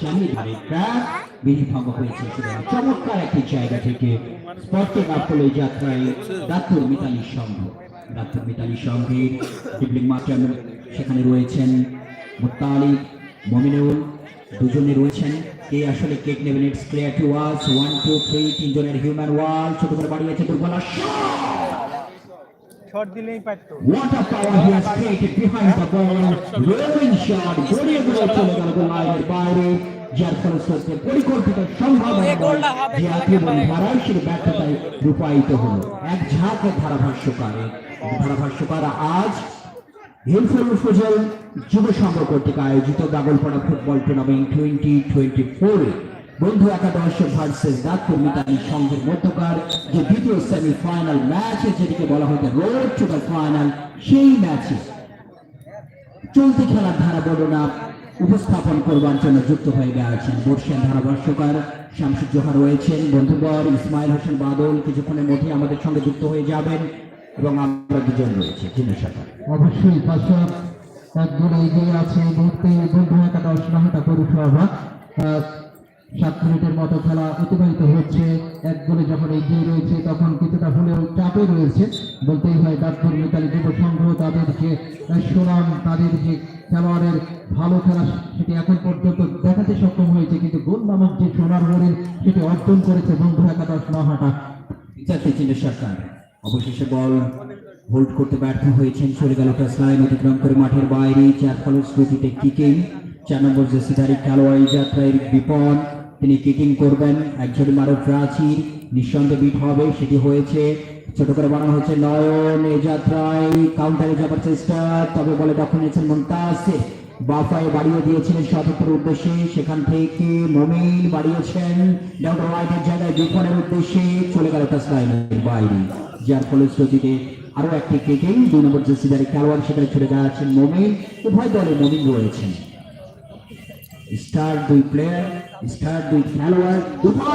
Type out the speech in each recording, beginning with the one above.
চালিয়ে ধরে ট্র্যাক হয়েছে চমৎকার একটি জায়গা থেকে লাভ করল যাত্রায় দাত্তুর মিতালি সংঘ। দাত্তুর মিতালি সংঘের ডিবলিং সেখানে রয়েছেন মুত্তালিক মমিনুল, দুজনে রয়েছেন। কে আসলে কেক নেবেন it's clear one two three তিনজনের হিউম্যান ওয়াল ছোট করে বাড়িয়েছে দুর্বলা শর্ট দিলেই পারতো। যার পরিকল্পিত সম্ভাবনা যে ব্যর্থতায় রূপায়িত হলো। এক ঝাঁকে ধারাভাষ্যকারে। ধারাভাষ্যকার আজ হিলফুল ফজল যুব সংঘ কর্তৃক আয়োজিত Daglapara football tournament twenty twenty ফোরে। বন্ধু একাদশ ভার্সেস দাঁতপুর মিতালি সংঘের মধ্যকার যে দ্বিতীয় সেমিফাইনাল ম্যাচ যেটিকে বলা হতো রোড টু ফাইনাল সেই ম্যাচে চলতি খেলার ধারা বর্ণনা উপস্থাপন করবার জন্য যুক্ত হয়ে গেছেন বর্ষিয়ান ধারাভাষ্যকার শামসুজ্জোহা রয়েছেন। বন্ধুবর ইসমাইল হোসেন বাদল কিছুক্ষণের মধ্যে আমাদের সঙ্গে যুক্ত হয়ে যাবেন এবং আমরা দুজন রয়েছে। সাথে। অবশ্যই পাশে একজন এগিয়ে আছে এই মুহূর্তে বন্ধু একাদশ নহাটা আহ, সাত মিনিটের মতো খেলা অতিবাহিত হচ্ছে। এক গোলে যখন এগিয়ে রয়েছে, তখন কিছুটা হলেও চাপে রয়েছে। বলতেই হয় দাঁতপুর মিতালি যুব সংঘ তাদের যে সুনাম তাদের যে খেলোয়াড়ের ভালো খেলা সেটি এখন পর্যন্ত দেখাতে সক্ষম হয়েছে। কিন্তু গোল নামক যে সোনার হরিণ সেটি অর্জন করেছে বন্ধু একাদশ নহাটা যাতে জিনের সরকার। অবশেষে বল হোল্ড করতে ব্যর্থ হয়েছেন, চলে গেল টাচ লাইন, অতিক্রম করে মাঠের বাইরে, যার ফলশ্রুতিতে কিকিং চার নম্বর যে সিদারি খেলোয়াড় যাত্রায় বিপন তিনি কিকিং করবেন, একজন মারো প্রাচীর, নিঃসন্দেহে বিট হবে, সেটি হয়েছে, ছোট করে বানানো হচ্ছে নয়ন এই যাত্রায় কাউন্টারে যাবার চেষ্টা, তবে বলে দখল নিয়েছেন মন্তাসির বাফায় বাড়িয়ে দিয়েছিলেন সতর্কের উদ্দেশ্যে, সেখান থেকে মমিন বাড়িয়েছেন ডাউন রাইটের জায়গায় বিপনের উদ্দেশ্যে চলে গেল টাচ বাইরে। যার ফলশ্রুতিতে আরও একটি কিকিং, দুই নম্বর যে খেলোয়াড় সেখানে ছুটে যাচ্ছেন মমিন, উভয় দলে মমিন রয়েছেন। স্টার দুই প্লেয়ার স্টার দুই খেলোয়াড়, দুটো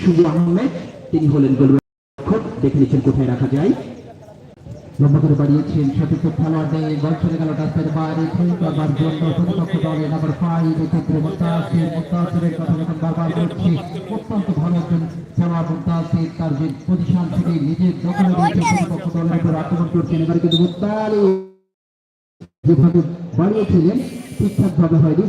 শুভ আহমেদ, তিনি হলেন গোলরক্ষক, দেখে নিচ্ছেন কোথায় রাখা যায়। লম্বা করে বাড়িয়েছেন সতীর্থ খেলোয়াড়দের বল চলে গেল ডাক্তার বাইরে করবার জন্য অত্যন্ত ভালো একজন খেলোয়াড় মোত্তাসির তার যে পজিশন থেকে নিজের দখলে রয়েছে প্রতিপক্ষ দলের উপর আক্রমণ করছেন এবারে কিন্তু মোত্তালি যেভাবে বাড়িয়েছিলেন ঠিকঠাক ভাবে হয়নি